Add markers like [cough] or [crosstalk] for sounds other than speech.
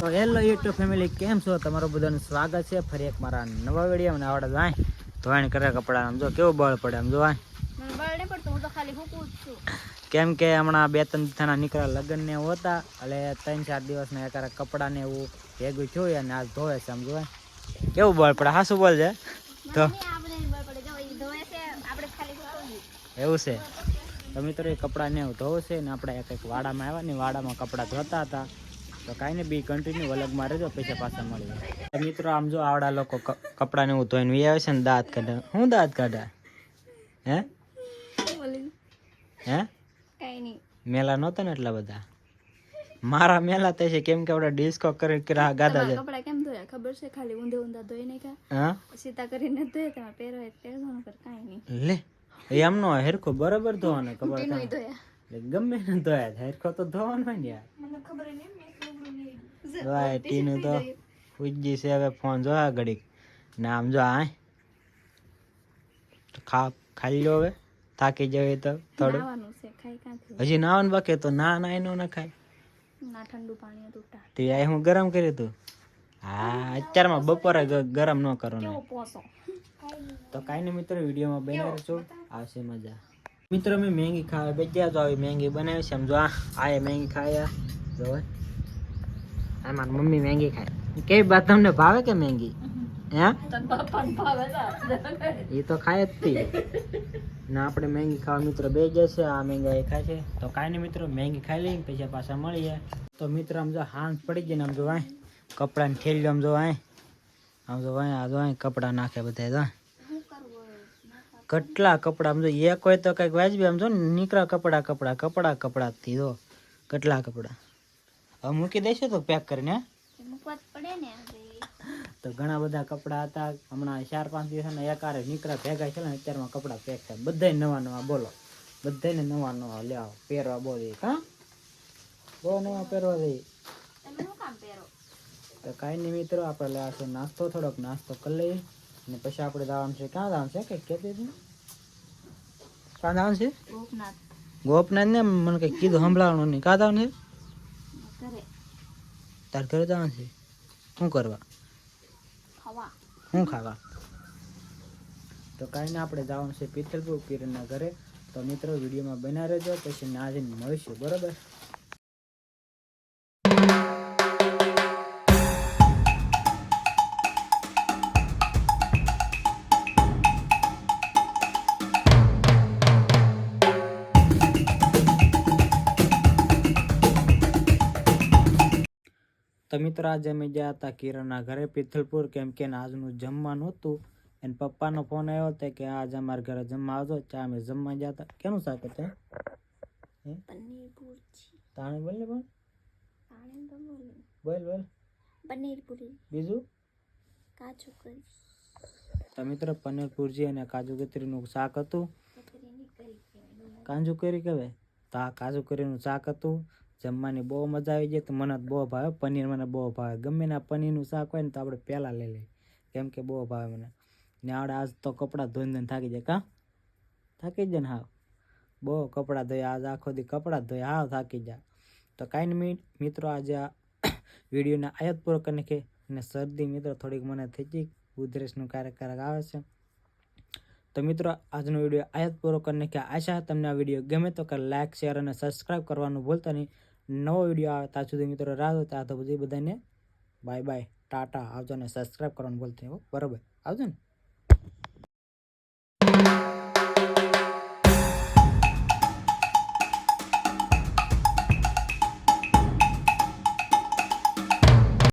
તો hello YouTube family કેમ છો? તમારું બધાનું સ્વાગત છે. ફરી એક મારા નવા વીડિયો મને આવડે જાય ધોવાણ કરે કપડા આમ જો કેવું બળ પડે આમ જો કેમ કે હમણાં બે ત્રણ થાના નીકળ્યા લગ્ન ને હોતા. એટલે ત્રણ ચાર દિવસના એકારે કપડા ને એવું ભેગું થયું અને આજ ધોવે છે આમ જોવાય કેવું બળ પડે? હા શું બોલ છે તો આ એવું છે. તો મિત્રો એ કપડાને એવું ધોવશે ને આપણે એક વાડામાં આવ્યા ને વાડામાં કપડાં ધોતા હતા. તો કાંઈ ને બી કન્ટિન્યુ વલગમાં રહેજો પૈસા પાછા મળી તો મિત્રો આમ જો આવડા લોકો કપડાને એવું ધોઈને વી આવે છે ને દાંત કાઢે. હું દાંત કાઢે? હે? હે? મેલા નહોતા ને એટલા બધા? મારા મેલા તે છે કેમ કે આપણે ડિસ્કો કરી ગાધા છે. કપડા કેમ ધોયા? ખબર છે? ખાલી ઊંધે ઊંધા ધોઈ નહીં કા હા? સીતા કરીને ધોયા? તમે પહેરો કર કાંઈ નહીં. લે. એમ નો હોય, હેરખો બરાબર ધોવાનો ખબર એટલે ગમે ને ધોયા હેરખો તો ધોવાનો હોય ને યાર. ભાઈ ટીનું તો ઉજ્જી છે હવે ફોન જોયા ઘડીક ને આમ જો આ. ખા ખાઈ લો હવે. થાકી જવે તો થોડું. નાવાનું છે ખાઈ કાંથી હજી નાવાનું બાકી તો ના ના એનો ના ખાય. ના ઠંડુ પાણી હતું તે આ હું ગરમ કર્યું તું હા અત્યારમાં બપોરે ગરમ ન કરો ને પોસો? તો કાંઈ નહીં મિત્રો વિડીયોમાં બનાવી રહેજો. આવશે મજા. મિત્રો મેં મેંગી ખાવા બેઠ્યા તો આવી મેંગી બનાવી છે. સમજો આ એ મેંગી ખાયા. જો આ મારી મમ્મી મેંગી ખાય. કેવી વાત તમને ભાવે કે મેંગી? એ તો ખાય જ તી. ના આપણે મેંગી ખાવા મિત્રો બે જશે આ મેંગા એ ખાય છે. તો કાંઈ નહીં મિત્રો મેંગી ખાઈ લઈએ પછી પાછા મળીએ. તો મિત્રો આમ જો હાંસ પડી ગઈ ને આમ જો વાય. કપડાને ઠેલી આમ જો વાય. આમ જો વાય આ જો વાય કપડાં નાખે બધા કેટલા કપડાં? આમ જો એક હોય તો કંઈક વાજબી આમ જો નીકળા કપડાં કપડાં કપડાં કપડાં થી જો. કેટલા કપડાં? હવે મૂકી દઈશું તો પેક કરીને તો ઘણા બધા કપડાં હતા. હમણાં ચાર પાંચ દિવસના એકારે નીકળ્યા ભેગા છે ને અત્યારમાં કપડાં પેક થાય. બધાય નવા નવા બોલો. બધાને નવા નવા લે આવો પહેરવા બોલી હા બહુ નવા પહેરવા પહેરો? તો કાંઈ નહીં મિત્રો આપણે લેવાશે નાસ્તો થોડોક નાસ્તો કરી લઈએ. અને પછી આપણે જવાનું છે. ક્યાં જવાનું છે? કે કહેતી હતી? જવાનું છે? ગોપનાથ. ને મને કઈ કીધું સંભળાવવાનું નહીં. કાં ઘરે. તાર ઘરે જવાનું છે? શું કરવા? શું ખાવા? તો કાંઈ ના આપણે જવાનું છે પિત્તલપુર કિરણના ઘરે. તો મિત્રો વિડીયોમાં બના રહેજો. પછી ના જઈને મળીશું બરાબર? તો મિત્રો આજે અમે ગયા હતા કિરણના ઘરે પિથલપુર કેમ કે આજનું જમવાનું હતું. એને પપ્પાનો ફોન આવ્યો હતો કે આજ અમારા ઘરે જમવા આવજો ચા અમે જમવા ગયા હતા. કેનું શાક હતું? તાણે બોલ ને બોલે બોલ બોલ. પનીર પૂરી બીજું? કાચું કરી તો મિત્રો પનીર ભુરજી અને કાજુ કતરીનું શાક હતું. કાજુ કરી કહેવાય. તો આ કાજુ કરીનું શાક હતું. જમવાની બહુ મજા આવી જાય તો મને બહુ ભાવે. પનીર મને બહુ ભાવે. ગમે ના પનીરનું શાક હોય ને તો આપણે પહેલાં લઈ લઈએ. કેમ કે બહુ ભાવે મને. ને આપણે આજ તો કપડાં ધોઈને ધોઈને થાકી જાય. કાં? થાકી જાય ને હા બહુ કપડાં ધોયા. આજ આખો દી કપડાં ધોયા. હા થાકી જાય તો કાંઈ નહીં મિત્રો આજે આ [coughs] વિડીયોને આયાત પૂરો કરીને કે, અને શરદી મિત્રો થોડીક મને થઈ ગઈ. ઉધરસનું ક્યારેક આવે છે. તો મિત્રો, આજનો વીડિયો આયાત પૂરો કરીને કે આશા, તમને આ વીડિયો ગમે તો કે લાઇક શેર અને સબસ્ક્રાઈબ કરવાનું ભૂલતા નહીં. નવો વીડિયો આવે ત્યાં સુધી મિત્રો રાહ ત્યાં તો બધી બધાને બાય બાય ટાટા. આવજો ને સબસ્ક્રાઈબ કરવાનું ભૂલતી હો. બરાબર? આવજો ને?